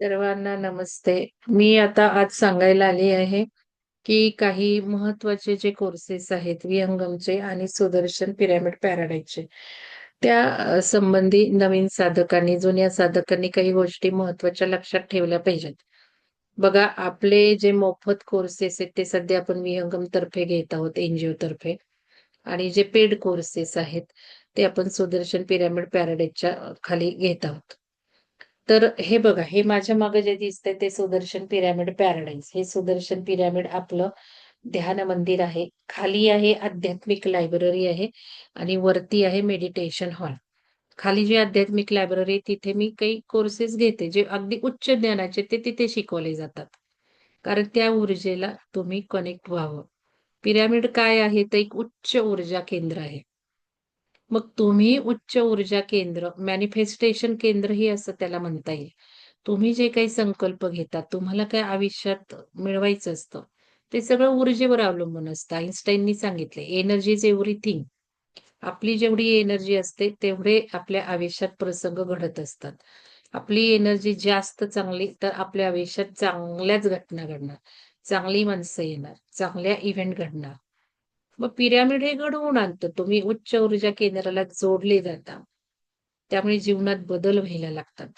सर्वांना नमस्ते. मी आता आज सांगायला आली आहे, की काही महत्त्वाचे जे कोर्सेस आहेत विहंगमचे आणि सुदर्शन पिरॅमिड पॅराडाईजचे. त्या संबंधी नवीन साधकांनी, जुन्या साधकांनी काही गोष्टी महत्त्वाच्या लक्षात ठेवल्या पाहिजेत. बघा, आपले जे मोफत कोर्सेस आहेत, ते सध्या आपण विहंगम तर्फे घेत आहोत, एनजीओ तर्फे आणि जे पेड कोर्सेस आहेत, ते आपण सुदर्शन पिरॅमिड पॅराडाईजच्या खाली घेत आहोत. तर हे बघा, हे माझ्या मागे जे दिसतंय ते सुदर्शन पिरॅमिड पॅराडाईज. हे सुदर्शन पिरॅमिड आपलं ध्यान मंदिर आहे. खाली आहे आध्यात्मिक लायब्ररी आहे आणि वरती आहे मेडिटेशन हॉल. खाली जी आध्यात्मिक लायब्ररी आहे तिथे मी काही कोर्सेस घेते, जे अगदी उच्च ज्ञानाचे ते तिथे शिकवले जातात. कारण त्या ऊर्जेला तुम्ही कनेक्ट व्हावं. पिरॅमिड काय आहे? तर एक उच्च ऊर्जा केंद्र आहे. मग तुम्ही उच्च ऊर्जा केंद्र, मॅनिफेस्टेशन केंद्रही असं त्याला म्हणता येईल. तुम्ही जे काही संकल्प घेता, तुम्हाला काय आयुष्यात मिळवायचं असतं, ते सगळं ऊर्जेवर अवलंबून असतं. आईन्स्टाईननी सांगितले, एनर्जी इज एव्हरीथिंग. आपली जेवढी एनर्जी असते, तेवढे आपल्या आयुष्यात प्रसंग घडत असतात. आपली एनर्जी जास्त चांगली, तर आपल्या आयुष्यात चांगल्याच घटना घडणार, चांगली माणसं येणार, चांगल्या इव्हेंट घडणार. मग पिरॅमिड हे घडवून आणतं. तुम्ही उच्च ऊर्जा केंद्राला जोडले जाता. त्यामुळे जीवनात बदल व्हायला लागतात.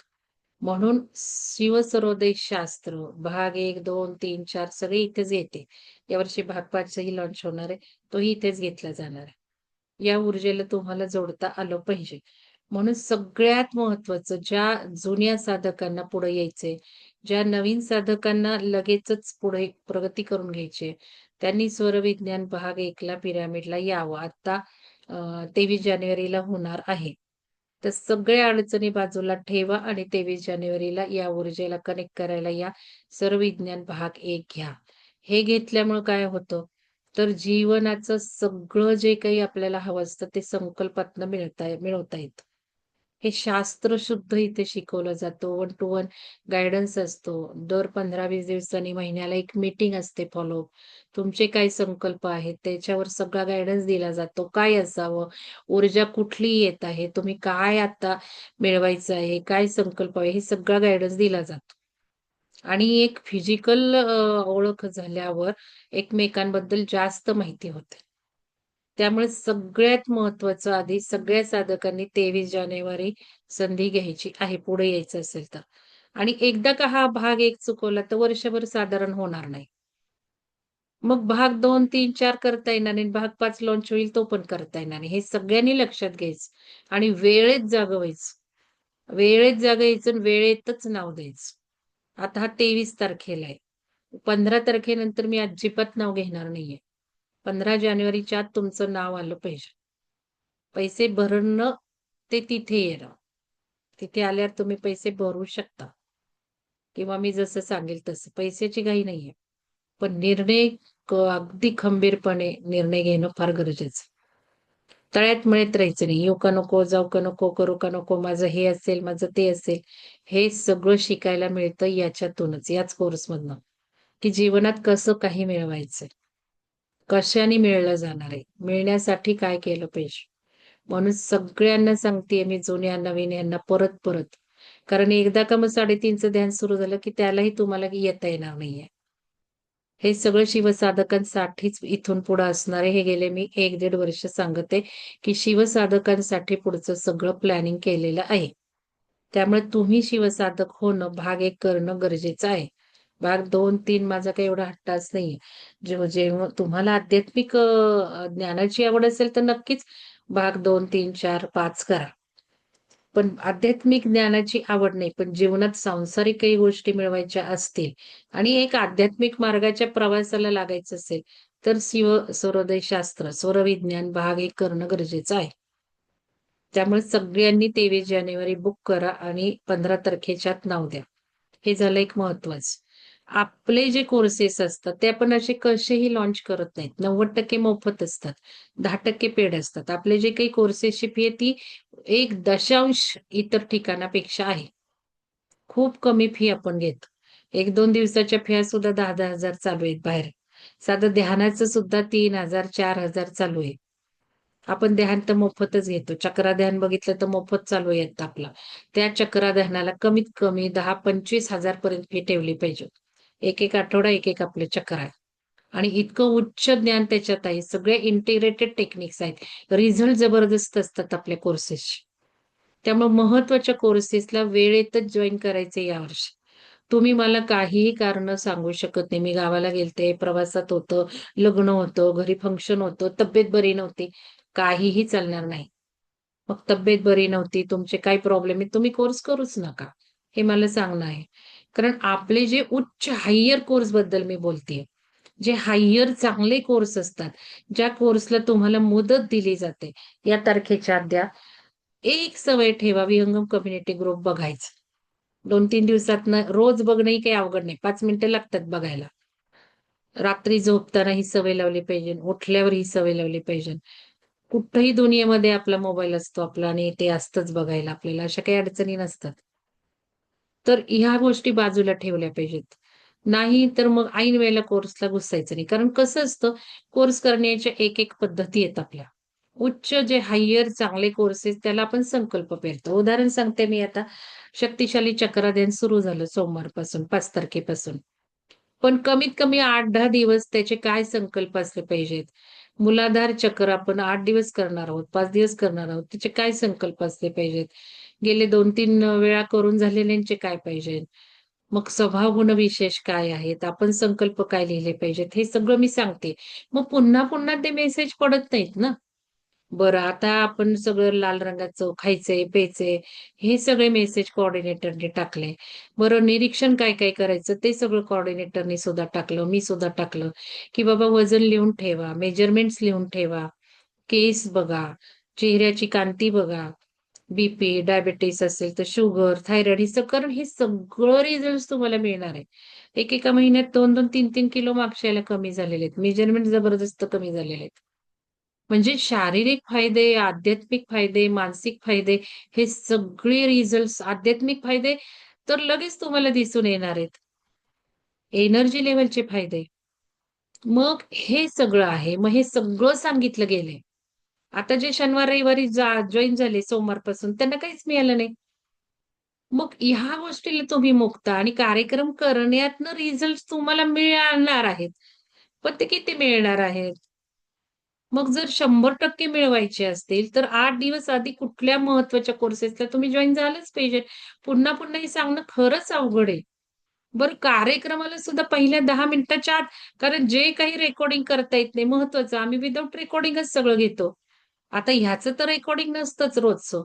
म्हणून शिवसरोदय शास्त्र भाग एक, दोन, तीन, चार सगळे इथेच येते. यावर्षी भाग पाचही लॉन्च होणार आहे. तोही इथेच घेतला जाणार आहे. या ऊर्जेला तुम्हाला जोडता आलं पाहिजे. म्हणून सगळ्यात महत्वाचं ज्या जुन्या साधकांना पुढे यायचंय, ज्या नवीन साधकांना लगेचच पुढे प्रगती करून घ्यायची त्यांनी स्वरविज्ञान भाग एकला पिरामिडला यावं. आता तेवीस जानेवारीला होणार आहे. तर सगळ्या अडचणी बाजूला ठेवा आणि 23 जानेवारीला या ऊर्जेला कनेक्ट करायला या. स्वरविज्ञान भाग एक घ्या. हे घेतल्यामुळे काय होतं, तर जीवनाचं सगळं जे काही आपल्याला हवं असतं ते संकल्पातनं मिळता मिळवता येतं. हे शास्त्र शुद्ध इथे शिकवलं जातं. वन टू वन गायडन्स असतो. दर 15-20 दिवसांनी, महिन्याला एक मीटिंग असते फॉलोअप. तुमचे काय संकल्प आहेत, त्याच्यावर सगळा गायडन्स दिला जातो. काय असावं, ऊर्जा कुठली येत आहे, तुम्ही काय आता मिळवायचं आहे, काय संकल्प आहे, हे सगळा गायडन्स दिला जातो. आणि एक फिजिकल ओळख झाल्यावर एकमेकांबद्दल जास्त माहिती होते. त्यामुळे सगळ्यात महत्वाचं आधी सगळ्या साधकांनी 23 जानेवारी संधी घ्यायची आहे, पुढे यायचं असेल तर. आणि एकदा का हा भाग एक चुकवला तर वर्षभर साधारण होणार नाही. मग भाग 2, 3, 4 करता येणार नाही. भाग पाच लॉन्च होईल तो पण करता येणार नाही. हे सगळ्यांनी लक्षात घ्यायचं आणि वेळेत जागवायचं वेळेत जाग यायचं आणि वेळेतच नाव द्यायचं. आता हा 23 तारखेला आहे. 15 तारखेनंतर मी अजिबात नाव घेणार नाहीये. 15 जानेवारीच्या आत तुमचं नाव आलं पाहिजे. पैसे भरणं ते तिथे येणं. तिथे आल्यावर तुम्ही पैसे भरू शकता. किंवा मी जसं सांगेल तसं. पैशाची घाई नाहीये. पण निर्णय अगदी खंबीरपणे निर्णय घेणं फार गरजेचं तळ्यात मिळत राहायचं नाही. येऊ का नको, जाऊ का नको, करू का नको, माझं हे असेल, माझं ते असेल. हे सगळं शिकायला मिळतं याच्यातूनच, याच कोर्समधनं, की जीवनात कसं काही मिळवायचंय. कशाने मिळलं जाणार आहे. मिळण्यासाठी काय केलं पाहिजे. म्हणून सगळ्यांना सांगते मी जुन्या नवीन यांना परत परत. कारण एकदा का मग 3:30चं ध्यान सुरू झालं, की त्यालाही तुम्हाला येता येणार नाहीये. हे सगळं शिवसाधकांसाठीच इथून पुढे असणार आहे. हे गेले मी एक दीड वर्ष सांगते, की शिवसाधकांसाठी पुढचं सगळं प्लॅनिंग केलेलं आहे. त्यामुळे तुम्ही शिवसाधक होणं, भाग एक करणं गरजेचं आहे. भाग 2-3 माझा काही एवढा हट्टाच नाहीये. जेव्हा जेव्हा तुम्हाला आध्यात्मिक ज्ञानाची आवड असेल तर नक्कीच भाग 2, 3, 4, 5 करा. पण आध्यात्मिक ज्ञानाची आवड नाही, पण जीवनात सांसारिक काही गोष्टी मिळवायच्या असतील आणि एक आध्यात्मिक मार्गाच्या प्रवासाला लागायचं असेल, तर शिव स्वरोदय शास्त्र, स्वरविज्ञान भाग हे करणं गरजेचं आहे. त्यामुळे सगळ्यांनी 23 जानेवारी बुक करा आणि पंधरा तारखेच्यात नाव द्या. हे झालं एक महत्वाचं. आपले जे कोर्सेस असतात ते आपण असे कसेही लॉन्च करत नाहीत. 90% मोफत असतात. 10% पेड असतात. आपले जे काही कोर्सेसची फी आहे ती 1 इतर ठिकाणापेक्षा आहे. खूप कमी फी आपण घेतो. 1-2 दिवसाच्या फिया सुद्धा दहा दहा हजार चालू आहेत बाहेर. साधं ध्यानाचं सुद्धा तीन हजार चार हजार चालू आहे. आपण ध्यान तर मोफतच घेतो चक्रा ध्यान बघितलं तर मोफत चालू येत आपला त्या चक्रा ध्यानाला कमीत कमी दहा पंचवीस हजार पर्यंत फी ठेवली पाहिजे एक एक आठवडा एक एक आपले चक्र आहे आणि इतकं उच्च ज्ञान त्याच्यात आहे. सगळे इंटिग्रेटेड टेक्निक्स आहेत. रिझल्ट जबरदस्त असतात आपल्या कोर्सेसचे त्यामुळे महत्त्वाच्या कोर्सेसला वेळेतच जॉईन करायचे यावर्षी तुम्ही मला काहीही कारण सांगू शकत नाही. मी गावाला गेलते प्रवासात होतं लग्न होतं घरी फंक्शन होतं तब्येत बरी नव्हती. काहीही चालणार नाही. मग तब्येत बरी नव्हती तुमचे काही प्रॉब्लेम आहेत तुम्ही कोर्स करूच नका. हे मला सांगणं आहे. कारण आपले जे उच्च हायर कोर्सबद्दल मी बोलतेय जे हायर चांगले कोर्स असतात ज्या कोर्सला तुम्हाला मुदत दिली जाते या तारखेच्या द्या. एक सवय ठेवा विहंगम कम्युनिटी ग्रुप बघायचं. दोन तीन दिवसात रोज बघणंही काही अवघड नाही पाच मिनिटं लागतात बघायला. रात्री झोपताना ही सवय लावली पाहिजे उठल्यावर ही सवय लावली पाहिजे. कुठंही दुनियेमध्ये आपला मोबाईल असतो आपला आणि ते असतंच बघायला आपल्याला अशा काही अडचणी नसतात. तर ह्या गोष्टी बाजूला ठेवल्या पाहिजेत. नाही तर मग ऐन वेळेला कोर्सला घुसायचं नाही. कारण कसं असतं कोर्स करण्याच्या एक एक पद्धती आहेत आपल्या. उच्च जे हायर चांगले कोर्सेस त्याला आपण संकल्प पेरतो. उदाहरण सांगते मी आता. शक्तिशाली चक्राध्ययन सुरू झालं सोमवारपासून पाच तारखेपासून. पण कमीत कमी आठ दहा दिवस त्याचे काय संकल्प असले पाहिजेत? मुलाधार चक्र आपण आठ दिवस करणार आहोत पाच दिवस करणार आहोत त्याचे काय संकल्प असले पाहिजेत? गेले दोन तीन वेळा करून झालेल्यांचे काय पाहिजेत? मग स्वभाव गुण विशेष काय आहेत? आपण संकल्प काय लिहिले पाहिजेत? हे सगळं मी सांगते. मग पुन्हा पुन्हा ते मेसेज पडत नाहीत ना? बरं आता आपण सगळं लाल रंगाचं खायचंय प्यायचंय हे सगळे मेसेज कोऑर्डिनेटरने टाकले. बरं निरीक्षण काय काय करायचं ते सगळं कोऑर्डिनेटरने सुद्धा टाकलं मी सुद्धा टाकलं की बाबा वजन लिहून ठेवा मेजरमेंट्स लिहून ठेवा केस बघा चेहऱ्याची कांती बघा बीपी डायबेटीस असेल तर शुगर थायरॉइड हिचं कारण हे सगळं रिझल्ट तुम्हाला मिळणार आहे. एक एका महिन्यात दोन दोन तीन तीन किलो मागशायला कमी झालेले आहेत. मेजरमेंट जबरदस्त कमी झालेले आहेत. म्हणजे शारीरिक फायदे आध्यात्मिक फायदे मानसिक फायदे हे सगळे रिझल्ट आध्यात्मिक फायदे तर लगेच तुम्हाला दिसून येणार आहेत. एनर्जी लेवलचे फायदे. मग हे सगळं आहे. मग हे सगळं सांगितलं गेलंय. आता जे शनिवार रविवारी जॉईन झाले सोमवारपासून त्यांना काहीच मिळालं नाही. मग ह्या गोष्टीला तुम्ही मुक्ता आणि कार्यक्रम करण्यातनं रिझल्ट तुम्हाला मिळणार आहेत. पण ते किती मिळणार आहेत? मग जर शंभर टक्के मिळवायचे असतील तर आठ दिवस आधी कुठल्या महत्त्वाच्या कोर्सेसला तुम्ही जॉईन झालंच पाहिजे. पुन्हा पुन्हा हे सांगणं खरंच अवघड आहे. बरं कार्यक्रमाला सुद्धा पहिल्या दहा मिनिटाच्या आत कारण जे काही रेकॉर्डिंग करता येत नाही महत्वाचं आम्ही विदाऊट रेकॉर्डिंगच सगळं घेतो. आता ह्याचं तर रेकॉर्डिंग नसतंच रोजचं.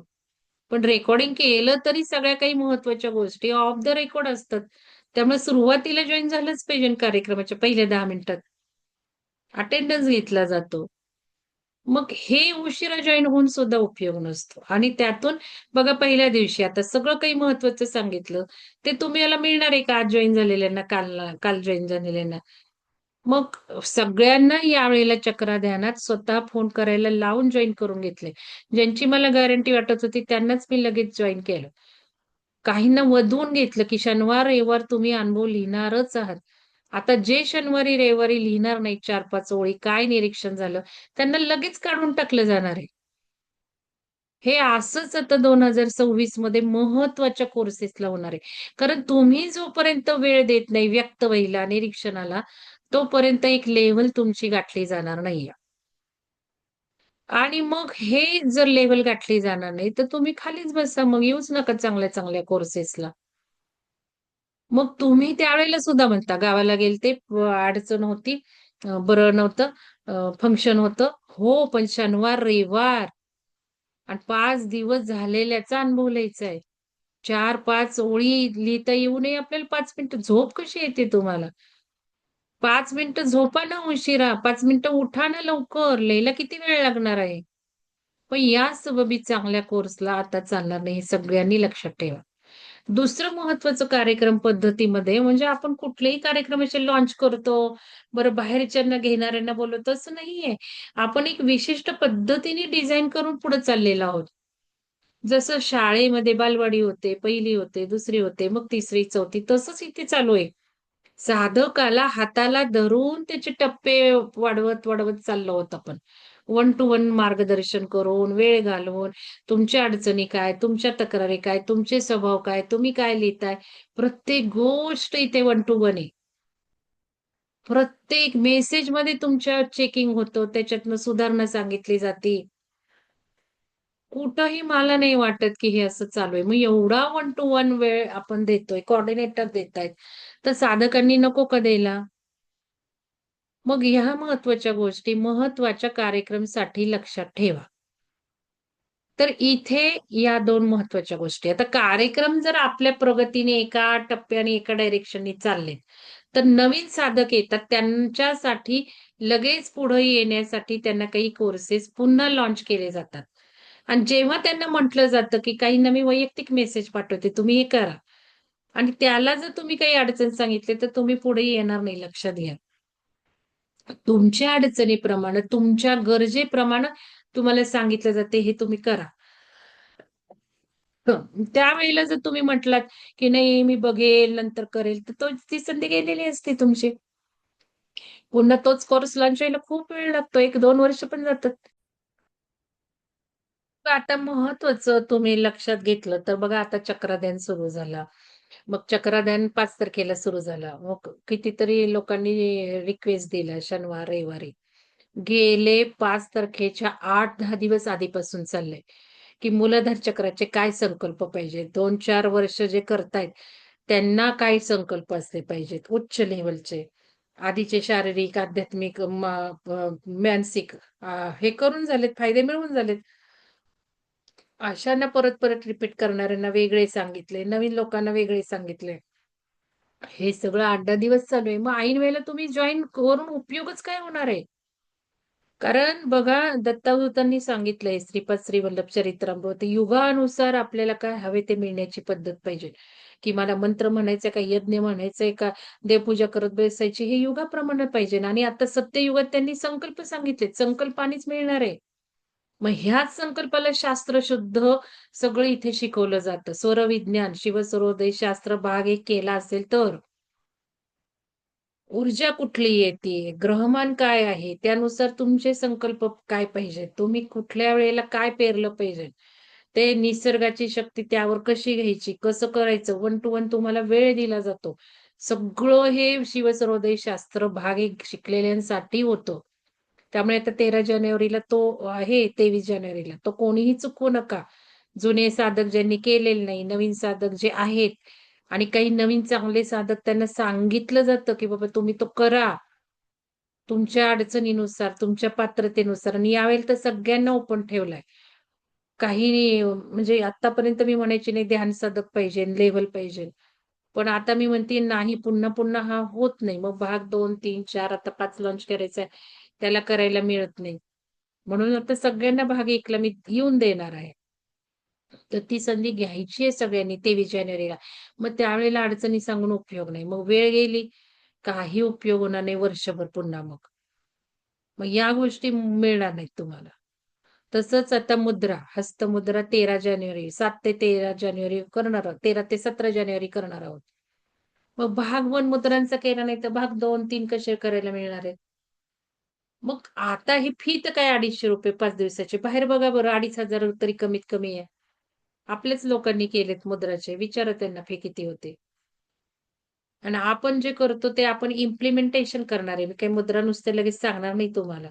पण रेकॉर्डिंग केलं तरी सगळ्या काही महत्त्वाच्या गोष्टी ऑफ द रेकॉर्ड असतात. त्यामुळे सुरुवातीला जॉईन झालंच पाहिजे कार्यक्रमाच्या पहिल्या दहा मिनिटात. अटेंडन्स घेतला जातो. मग हे उशिरा जॉईन होऊन सुद्धा उपयोग नसतो. आणि त्यातून बघा पहिल्या दिवशी आता सगळं काही महत्वाचं सांगितलं. ते तुम्हाला मिळणार आहे का? आज जॉईन झालेल्यांना काल काल जॉईन झालेल्यांना? मग सगळ्यांना यावेळेला चक्रा ध्यानात स्वतः फोन करायला लावून जॉईन करून घेतले. ज्यांची मला गॅरंटी वाटत होती त्यांनाच मी लगेच जॉईन केलं. काहींना वधवून घेतलं की शनिवार रविवार तुम्ही अनुभव लिहिणारच आहात. आता जे शनिवारी रविवारी लिहिणार नाही चार पाच ओळी काय निरीक्षण झालं? त्यांना लगेच काढून टाकलं जाणार आहे. हे असंच आता दोन हजार सव्वीसमध्ये महत्त्वाच्या कोर्सेसला होणार आहे. कारण तुम्ही जोपर्यंत वेळ देत नाही व्यक्त व्हायला निरीक्षणाला तोपर्यंत एक लेवल तुमची गाठली जाणार नाहीये. आणि मग हे जर लेवल गाठली जाणार नाही तर तुम्ही खालीच बसा मग येऊच नका चांगल्या चांगल्या कोर्सेसला मग तुम्ही त्यावेळेला सुद्धा म्हणता गावाला गेले ते अडचण होती बरं नव्हतं फंक्शन होतं. हो पण शनिवार रविवार. आणि पाच दिवस झालेल्याचा अनुभव लिहायचा आहे. चार पाच ओळी लिहिता येऊ नये आपल्याला पाच मिनिटं झोप कशी येते तुम्हाला? पाच मिनिटं झोपा ना उशिरा पाच मिनिटं उठा ना लवकर लिहायला किती वेळ लागणार आहे? पण या सबबी चांगल्या कोर्सला आता चालणार नाही सगळ्यांनी लक्षात ठेवा. दुसरं महत्वाचं कार्यक्रम पद्धतीमध्ये म्हणजे आपण कुठलेही कार्यक्रमाचे लॉन्च करतो बरं बाहेरच्यांना घेणाऱ्यांना बोलवतो असं नाहीये. आपण एक विशिष्ट पद्धतीने डिझाईन करून पुढे चाललेलो आहोत. जसं शाळेमध्ये बालवाडी होते पहिली होते दुसरी होते मग तिसरी चौथी तसंच इथे चालू आहे. साधकाला हाताला धरून त्याचे टप्पे वाढवत वाढवत चाललो होत आपण. वन टू वन मार्गदर्शन करून वेळ घालवून तुमच्या अडचणी काय तुमच्या तक्रारी काय तुमचे स्वभाव काय तुम्ही काय लिहिताय प्रत्येक गोष्ट इथे वन टू वन आहे. प्रत्येक मेसेजमध्ये तुमच्या चेकिंग होतं त्याच्यातनं सुधारणा सांगितली जाते. कुठंही मला नाही वाटत की हे असं चालू आहे. मग एवढा वन टू वन वेळ आपण देतोय कॉर्डिनेटर देत आहेत तर साधकांनी नको का द्यायला? मग ह्या महत्त्वाच्या गोष्टी महत्त्वाच्या कार्यक्रमसाठी लक्षात ठेवा. तर इथे या दोन महत्त्वाच्या गोष्टी. आता कार्यक्रम जर आपल्या प्रगतीने एका टप्प्याने एका डायरेक्शनने चालले तर नवीन साधक येतात. त्यांच्यासाठी लगेच पुढे येण्यासाठी त्यांना काही कोर्सेस पुन्हा लॉन्च केले जातात. आणि जेव्हा त्यांना म्हटलं जातं की काही नवी वैयक्तिक मेसेज पाठवते तुम्ही हे करा. आणि त्याला जर तुम्ही काही अडचण सांगितले तर तुम्ही पुढे येणार नाही लक्षात घ्या. तुमच्या अडचणीप्रमाणे तुमच्या गरजेप्रमाणे तुम्हाला सांगितलं जाते हे तुम्ही करा. त्यावेळेला जर तुम्ही म्हटलात की नाही मी बघेल नंतर करेल तर तो ती संधी गेलेली असते तुमची. पुन्हा तोच कोर्स लॉन्च व्हायला खूप वेळ लागतो एक दोन वर्ष पण जातात. आता महत्वाचं तुम्ही लक्षात घेतलं तर बघा आता चक्राध्यान सुरू झाला. मग चक्राध्यान पाच तारखेला सुरू झाला. मग कितीतरी लोकांनी रिक्वेस्ट दिला शनिवार रविवारी. गेले पाच तारखेच्या आठ दहा दिवस आधीपासून चाललंय की मूलधार चक्राचे काय संकल्प पाहिजे? दोन चार वर्ष जे करतायत त्यांना काय संकल्प असले पाहिजेत? उच्च लेवलचे आधीचे शारीरिक आध्यात्मिक मानसिक हे करून झालेत फायदे मिळवून झालेत. अशांना परत परत रिपीट करणाऱ्यांना वेगळे सांगितले नवीन लोकांना वेगळे सांगितले. हे सगळं आठ दहा दिवस चालू आहे. मग ऐन वेळेला तुम्ही जॉईन करून उपयोगच काय होणार आहे? कारण बघा दत्तावृतांनी सांगितलंय श्रीपाद श्री वल्लभ चरित्रामृत युगानुसार आपल्याला काय हवे ते मिळण्याची पद्धत पाहिजे. की मला मंत्र म्हणायचंय का यज्ञ म्हणायचंय का देवपूजा करत बसायची हे युगाप्रमाणे पाहिजे. आणि आता सत्ययुगात त्यांनी संकल्प सांगितले संकल्पानेच मिळणार आहे. मग ह्याच संकल्पाला शास्त्र शुद्ध सगळं इथे शिकवलं जातं. स्वरविज्ञान शिवसरोदय शास्त्र भाग एक केला असेल तर? ऊर्जा कुठली येते? ग्रहमान काय आहे? त्यानुसार तुमचे संकल्प काय पाहिजे तुम्ही कुठल्या वेळेला काय पेरलं पाहिजे ते निसर्गाची शक्ती त्यावर कशी घ्यायची? कसं करायचं? वन टू वन तुम्हाला वेळ दिला जातो. सगळं हे शिवसरोदय शास्त्र भाग एक शिकलेल्यांसाठी होतं. त्यामुळे आता तेरा जानेवारीला तो आहे तेवीस जानेवारीला. तो कोणीही चुकवू नका. जुने साधक ज्यांनी केलेले नाही नवीन साधक जे आहेत आणि काही नवीन चांगले साधक त्यांना सांगितलं जातं की बाबा तुम्ही तो करा. तुमच्या अडचणीनुसार तुमच्या पात्रतेनुसार. आणि यावेळेला तर सगळ्यांना ओपन ठेवलाय. काही म्हणजे आतापर्यंत मी म्हणायची नाही ध्यान साधक पाहिजे लेव्हल पाहिजे. पण आता मी म्हणते नाही पुन्हा पुन्हा हा होत नाही. मग भाग दोन तीन चार आता पाच लॉन्च करायचा आहे त्याला करायला मिळत नाही. म्हणून आता सगळ्यांना भाग एकला मी येऊन देणार आहे. तर ती संधी घ्यायची आहे सगळ्यांनी तेवीस जानेवारीला. मग त्यावेळेला अडचणी सांगून उपयोग नाही. मग वेळ गेली काही उपयोग होणार नाही वर्षभर पुन्हा मग. मग या गोष्टी मिळणार नाहीत तुम्हाला. तसंच आता मुद्रा हस्तमुद्रा तेरा जानेवारी सात ते तेरा जानेवारी करणार आहोत. तेरा ते सतरा जानेवारी करणार आहोत. मग भाग वन मुद्रांचा केला नाही तर भाग दोन तीन कसे करायला मिळणार आहेत? मग आता ही फी तर काय अडीचशे रुपये पाच दिवसाचे? बाहेर बघा बरं अडीच हजार तरी कमीत कमी आहे. आपल्याच लोकांनी केलेत मुद्राचे. विचारा त्यांना फी किती होते. आणि आपण जे करतो ते आपण इम्प्लिमेंटेशन करणार आहे. मी काही मुद्रा नुसते लगेच सांगणार नाही तुम्हाला.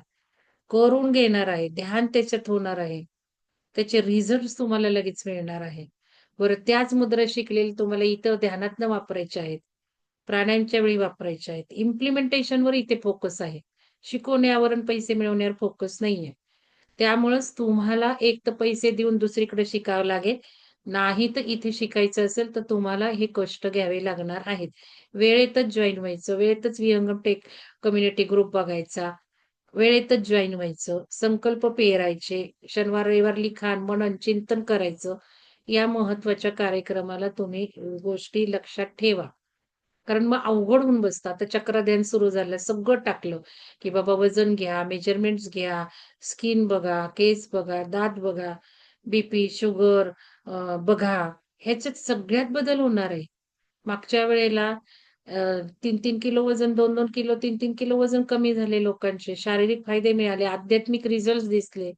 करून घेणार आहे. ध्यान त्याच्यात होणार आहे. त्याचे रिझल्ट तुम्हाला लगेच मिळणार आहे. बरं त्याच मुद्रा शिकलेली तुम्हाला इथं ध्यानातनं वापरायचे आहेत. प्राण्यांच्या वेळी वापरायचे आहेत. इम्प्लिमेंटेशनवर इथे फोकस आहे. शिकवण्यावर पैसे मिळवण्यावर फोकस नाहीये. त्यामुळेच तुम्हाला एक तर पैसे देऊन दुसरीकडे शिकावं लागेल. नाही तर इथे शिकायचं असेल तर तुम्हाला हे कष्ट घ्यावे लागणार आहेत. वेळेतच जॉईन व्हायचं वेळेतच विहंगम टेक कम्युनिटी ग्रुप बघायचा वेळेतच जॉईन व्हायचं संकल्प पेरायचे शनिवार रविवार लिखाण मनन चिंतन करायचं. या महत्त्वाच्या कार्यक्रमाला तुम्ही गोष्टी लक्षात ठेवा. कारण मग अवघड होऊन बसतं आता चक्रध्यान सुरू झालं सगळं टाकलं की बाबा वजन घ्या मेजरमेंट्स घ्या स्किन बघा केस बघा दात बघा बीपी शुगर बघा. ह्याच्यात सगळ्यात बदल होणार आहे. मागच्या वेळेला तीन तीन किलो वजन दोन दोन किलो तीन तीन किलो वजन कमी झाले लोकांचे. शारीरिक फायदे मिळाले आध्यात्मिक रिझल्ट दिसले.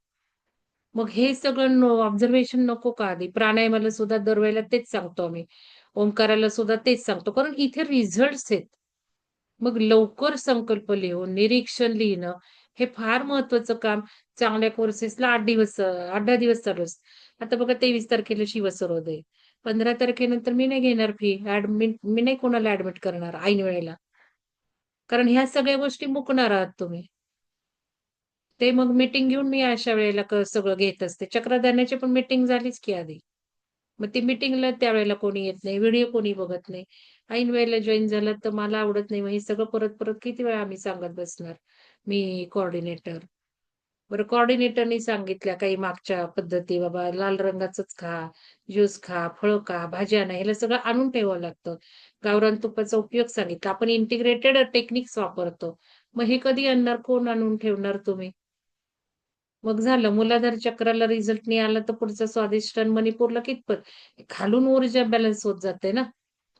मग हे सगळं ऑब्झर्वेशन नको का आधी? प्राणायामाला सुद्धा दरवेळेला तेच सांगतो आम्ही. ओंकाराला सुद्धा तेच सांगतो. कारण इथे रिझल्ट आहेत. मग लवकर संकल्प लिहून निरीक्षण लिहिणं हे फार महत्वाचं काम. चांगल्या कोर्सेसला आठ दिवस आठ दहा दिवस चालू असत. आता बघा तेवीस तारखेला शिवसरोदय पंधरा तारखेनंतर मी नाही घेणार फी ऍडमिट मी नाही कोणाला ऍडमिट करणार ऐन वेळेला कारण ह्या सगळ्या गोष्टी मुकणार आहात तुम्ही. ते मग मीटिंग घेऊन मी अशा वेळेला सगळं घेत असते चक्रधान्याची पण मीटिंग झालीच की आधी. मग ती मिटिंगला त्यावेळेला कोणी येत नाही व्हिडिओ कोणी बघत नाही. ऐन वेळेला जॉईन झालं तर मला आवडत नाही मग हे सगळं परत परत किती वेळा आम्ही सांगत बसणार? मी कॉर्डिनेटर बरं कॉर्डिनेटरनी सांगितल्या काही मागच्या पद्धती बाबा लाल रंगाचंच खा ज्यूस खा फळ खा भाज्या नाही ह्याला सगळं आणून ठेवावं लागतं. गावरान तुपाचा उपयोग सांगितला. आपण इंटिग्रेटेड टेक्निक्स वापरतो. मग हे कधी आणणार? कोण आणून ठेवणार तुम्ही? मग झालं मुलाधार चक्राला रिझल्ट नाही आला तर पुढचं स्वादिष्ट मणिपूरला कितपत? खालून ऊर्जा बॅलन्स होत जाते ना.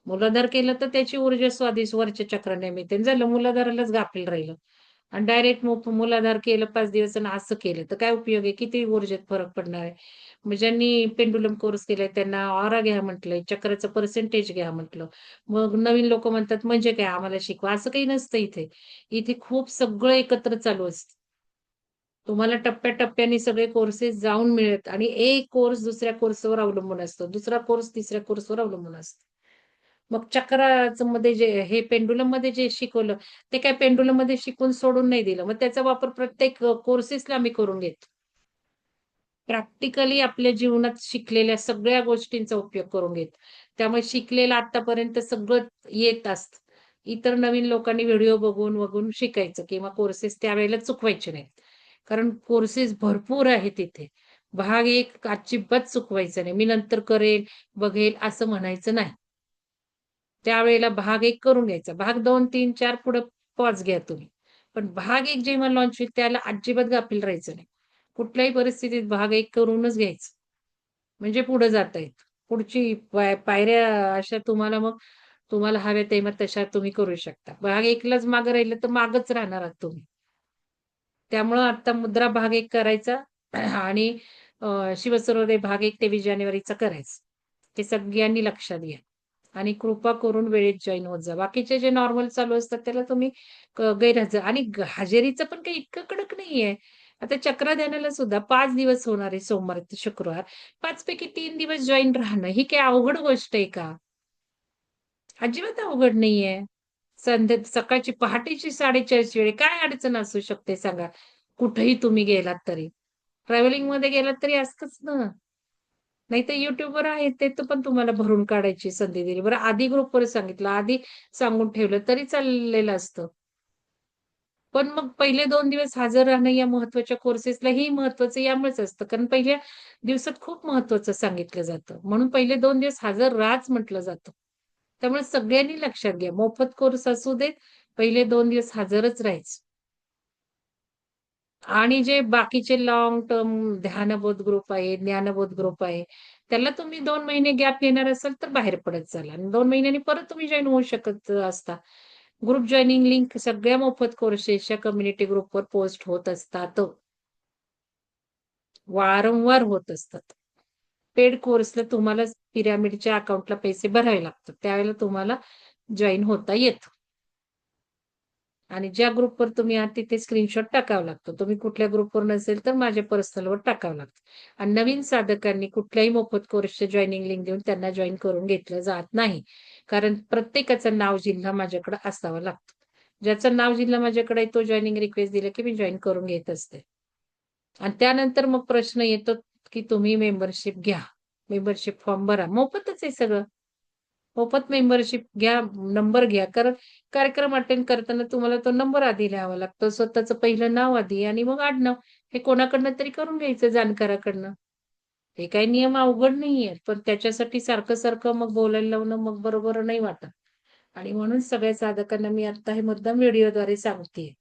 मुलाधार केलं तर त्याची ऊर्जा स्वादिष्ट वरच्या चक्राने मिळते. झालं मुलाधारालाच गाफील राहिलं. आणि डायरेक्ट मुलाधार केलं पाच दिवस आणि असं केलं तर काय उपयोग आहे? किती ऊर्जेत फरक पडणार आहे? मग ज्यांनी पेंडुलम कोर्स केलाय त्यांना ऑरा घ्या म्हटलंय चक्राचं पर्सेंटेज घ्या म्हटलं. मग नवीन लोक म्हणतात म्हणजे काय? आम्हाला शिकवा. असं काही नसतं इथे. इथे खूप सगळं एकत्र चालू असतं. तुम्हाला टप्प्याटप्प्याने सगळे कोर्सेस जाऊन मिळत आणि एक कोर्स दुसऱ्या कोर्सवर अवलंबून असतो. दुसरा कोर्स तिसऱ्या कोर्सवर अवलंबून असतो. मग चक्राचं मध्ये जे हे पेंडुलममध्ये जे शिकवलं ते काय पेंडुलममध्ये शिकून सोडून नाही दिलं. मग त्याचा वापर प्रत्येक कोर्सेसला आम्ही करून घेतो. प्रॅक्टिकली आपल्या जीवनात शिकलेल्या सगळ्या गोष्टींचा उपयोग करून घेत. त्यामुळे शिकलेलं आतापर्यंत सगळं येत असत. इतर नवीन लोकांनी व्हिडिओ बघून बघून शिकायचं किंवा कोर्सेस त्यावेळेला चुकवायचे नाहीत. कारण कोर्सेस भरपूर आहेत तिथे. भाग एक अजिबात चुकवायचा नाही. मी नंतर करेल बघेल असं म्हणायचं नाही. त्यावेळेला भाग एक करून घ्यायचा. भाग दोन तीन चार पुढे पॉज घ्या तुम्ही. पण भाग एक जेव्हा लॉन्च होईल त्याला अजिबात गाफील राहायचं नाही. कुठल्याही परिस्थितीत भाग एक करूनच घ्यायचं. म्हणजे पुढे जाता येत. पुढची पायऱ्या अशा तुम्हाला मग तुम्हाला हव्या तेव्हा तशा तुम्ही करू शकता. भाग एकलाच मागं राहिलं तर मागच राहणार आहात तुम्ही. त्यामुळं आता मुद्रा भाग एक करायचा आणि शिवसरोदय भाग एक तेवीस जानेवारीचा करायचा. हे सगळ्यांनी लक्षात घ्या. आणि कृपा करून वेळेत जॉईन होत जा. बाकीचे जे नॉर्मल चालू असतात त्याला तुम्ही गैरहजर आणि हजेरीचं पण काही इतकं कडक नाहीये. आता चक्रध्यानाला सुद्धा पाच दिवस होणार आहे सोमवार ते शुक्रवार. पाच पैकी तीन दिवस जॉईन राहणं ही काही अवघड गोष्ट आहे का? अजिबात अवघड नाहीये. संध्या सकाळची पहाटेची साडेचारची वेळ काय अडचण असू शकते सांगा? कुठेही तुम्ही गेलात तरी. ट्रॅव्हलिंगमध्ये गेलात तरी असतच ना. नाही तर युट्यूबवर आहे ते तर पण तुम्हाला भरून काढायची संधी दिली. बरं आधी ग्रुपवर सांगितलं. आधी सांगून ठेवलं तरी चाललेलं असतं. पण मग पहिले दोन दिवस हजर राहणं या महत्त्वाच्या कोर्सेसला ही महत्वाचं यामुळेच असतं. कारण पहिल्या दिवसात खूप महत्वाचं सांगितलं जातं. म्हणून पहिले दोन दिवस हजर राहाच म्हटलं जातं. त्यामुळे सगळ्यांनी लक्षात घ्या. मोफत कोर्स असू देत पहिले दोन दिवस हजरच राहायचं. आणि जे बाकीचे लॉंग टर्म ध्यानबोध ग्रुप आहे ज्ञानबोध ग्रुप आहे त्याला तुम्ही दोन महिने गॅप घेणार असाल तर बाहेर पडत चाला. आणि दोन महिन्यांनी परत तुम्ही जॉईन होऊ शकत असता. ग्रुप जॉईनिंग लिंक सगळ्या मोफत कोर्सेसच्या कम्युनिटी ग्रुपवर पोस्ट होत असतात. वारंवार होत असतात. पेड कोर्सला तुम्हाला पिरामिडच्या अकाउंटला पैसे भरावे लागतात. त्यावेळेला तुम्हाला जॉईन होता येतो. आणि ज्या ग्रुपवर तुम्ही आहात तिथे स्क्रीनशॉट टाकावा लागतो. तुम्ही कुठल्या ग्रुपवर नसेल तर माझ्या पर्सनलवर टाकावं लागतं. आणि नवीन साधकांनी कुठल्याही मोफत कोर्सचे जॉईनिंग लिंक देऊन त्यांना जॉईन करून घेतलं जात नाही. कारण प्रत्येकाचं नाव जिल्हा माझ्याकडे असावं लागतं. ज्याचं नाव जिल्हा माझ्याकडे तो जॉईनिंग रिक्वेस्ट दिला की मी जॉईन करून घेत असते. आणि त्यानंतर मग प्रश्न येतो की तुम्ही मेंबरशिप घ्या. मेंबरशिप फॉर्म भरा. मोफतच आहे सगळं. मोफत मेंबरशिप घ्या नंबर घ्या. कारण कार्यक्रम अटेंड करताना तुम्हाला तो नंबर आधी लिहावा लागतो. स्वतःचं पहिलं नाव आधी आणि मग आडनाव. हे कोणाकडनं तरी करून घ्यायचं जाणकाराकडनं हे काही नियम अवघड नाहीये. पण त्याच्यासाठी सारखं सारखं मग बोलायला लावणं मग बरोबर नाही वाटत. आणि म्हणून सगळ्या साधकांना मी आता हे मुद्दाम व्हिडिओद्वारे सांगते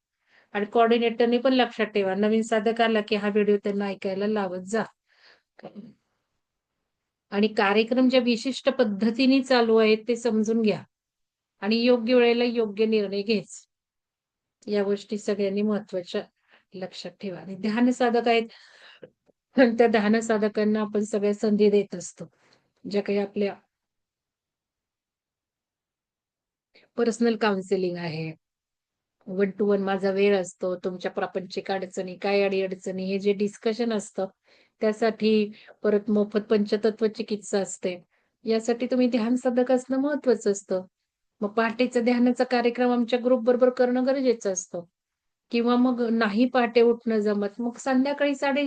आणि कॉर्डिनेटरने पण लक्षात ठेवा. नवीन साधक आला की हा व्हिडिओ त्यांना ऐकायला लावत जा. आणि कार्यक्रम ज्या विशिष्ट पद्धतीने चालू आहेत ते समजून घ्या. आणि योग्य वेळेला योग्य निर्णय घ्यायचे. या गोष्टी सगळ्यांनी महत्त्वाच्या लक्षात ठेवा. आणि ध्यान साधक आहेत. त्या ध्यान साधकांना आपण सगळ्या संधी देत असतो. ज्या काही आपल्या पर्सनल काउन्सिलिंग आहे. वन टू वन माझा वेळ असतो. तुमच्या प्रापंचिक अडचणी काय अडी अडचणी हे जे डिस्कशन असतं त्यासाठी परत मोफत पंचतत्व चिकित्सा असते. यासाठी तुम्ही ध्यान साधक असणं महत्वाचं असतं. मग पहाटेचा ध्यानाचा कार्यक्रम आमच्या ग्रुप बरोबर करणं गरजेचं असतं. किंवा मग नाही पहाटे उठणं जमत मग संध्याकाळी साडे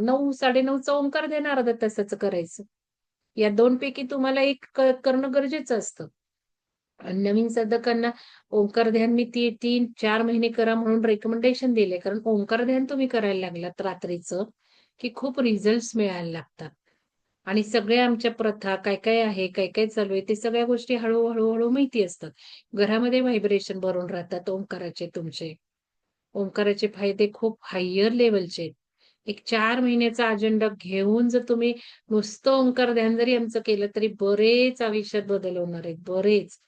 नऊ साडे नऊचा ओंकार देणार अर्धा तासाचं करायचं. या दोन पैकी तुम्हाला एक करणं गरजेचं असतं. नवीन साधकांना ओंकार ध्यान मी ती तीन चार महिने करा म्हणून रेकमेंडेशन दिले. कारण ओंकार ध्यान तुम्ही करायला लागलात रात्रीचं. की खूप रिझल्ट मिळायला लागतात. आणि सगळ्या आमच्या प्रथा काय काय आहे काय काय चालू आहे ते सगळ्या गोष्टी हळूहळू हळू माहिती असतात. घरामध्ये व्हायब्रेशन भरून राहतात ओंकाराचे तुमचे. ओंकाराचे फायदे खूप हायर लेवलचे एक चार महिन्याचा अजेंडा घेऊन जर तुम्ही नुसतं ओंकार ध्यान जरी आमचं केलं तरी बरेच आयुष्यात बदल होणार आहेत बरेच.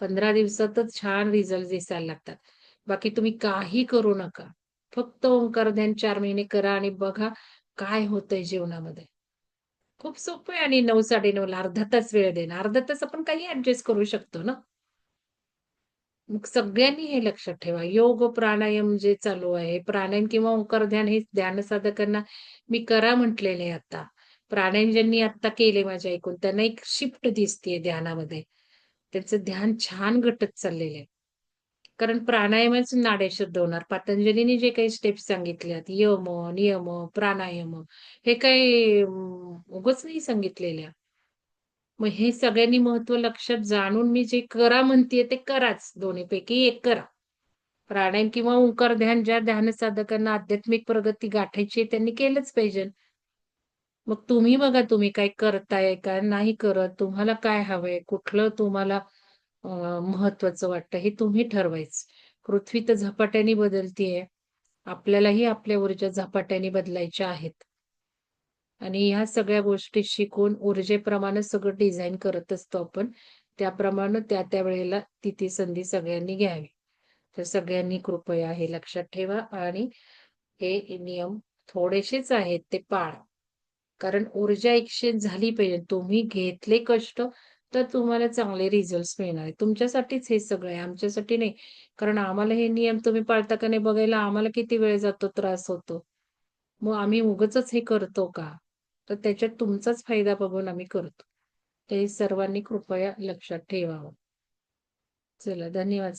पंधरा दिवसातच छान रिझल्ट दिसायला लागतात. बाकी तुम्ही काही करू नका. फक्त ओंकार ध्यान चार महिने करा आणि बघा काय होतंय जीवनामध्ये? खूप सोपं आहे आणि नऊ साडे नऊला अर्धा तास वेळ देणं. अर्धा तास आपण काही ऍडजस्ट करू शकतो ना? मग सगळ्यांनी हे लक्षात ठेवा. योग प्राणायाम जे चालू आहे प्राणायाम किंवा ओंकार ध्यान हे ध्यान साधकांना मी करा म्हटलेले आता. प्राणायाम ज्यांनी आता केले माझ्या ऐकून त्यांना एक शिफ्ट दिसतीये ध्यानामध्ये. त्यांचं ध्यान छान घटत चाललेलं आहे. कारण प्राणायामच नाड्या शुद्ध होणार. पतंजलीने जे काही स्टेप्स सांगितल्यात यम नियम प्राणायाम हे काही उगच नाही सांगितलेल्या. मग हे सगळ्यांनी महत्त्व लक्षात जाणून मी जे करा म्हणतेय ते कराच. दोन्हीपैकी एक करा. प्राणायाम किंवा ओंकार ध्यान ज्या ध्यान साधकांना आध्यात्मिक प्रगती गाठायची त्यांनी केलंच पाहिजे. मग तुम्ही बघा तुम्ही काय करताय काय नाही करत तुम्हाला काय हवंय कुठलं तुम्हाला महत्वाचं वाटतं. हे तुम्ही ठरवायचं. पृथ्वी तर झपाट्याने बदलतीये. आपल्यालाही आपल्या ऊर्जा झपाट्याने बदलायच्या आहेत. आणि ह्या सगळ्या गोष्टी शिकून ऊर्जेप्रमाणे सगळं डिझाईन करत असतो आपण त्याप्रमाणे त्या त्या वेळेला ती ती संधी सगळ्यांनी घ्यावी. तर सगळ्यांनी कृपया हे लक्षात ठेवा आणि हे नियम थोडेसेच आहेत ते पाळा. कारण ऊर्जा एक्सचेंज झाली पाहिजे. तुम्ही घेतले कष्ट तर तुम्हाला चांगले रिझल्ट मिळणार आहे तुमच्यासाठीच हे सगळं आहे. आमच्यासाठी नाही. कारण आम्हाला हे नियम तुम्ही पाळता का नाही बघायला आम्हाला किती वेळ जातो त्रास होतो. मग आम्ही उगच हे करतो का? तर त्याच्यात तुमचाच फायदा बघून आम्ही करतो. ते सर्वांनी कृपया लक्षात ठेवावं. चला धन्यवाद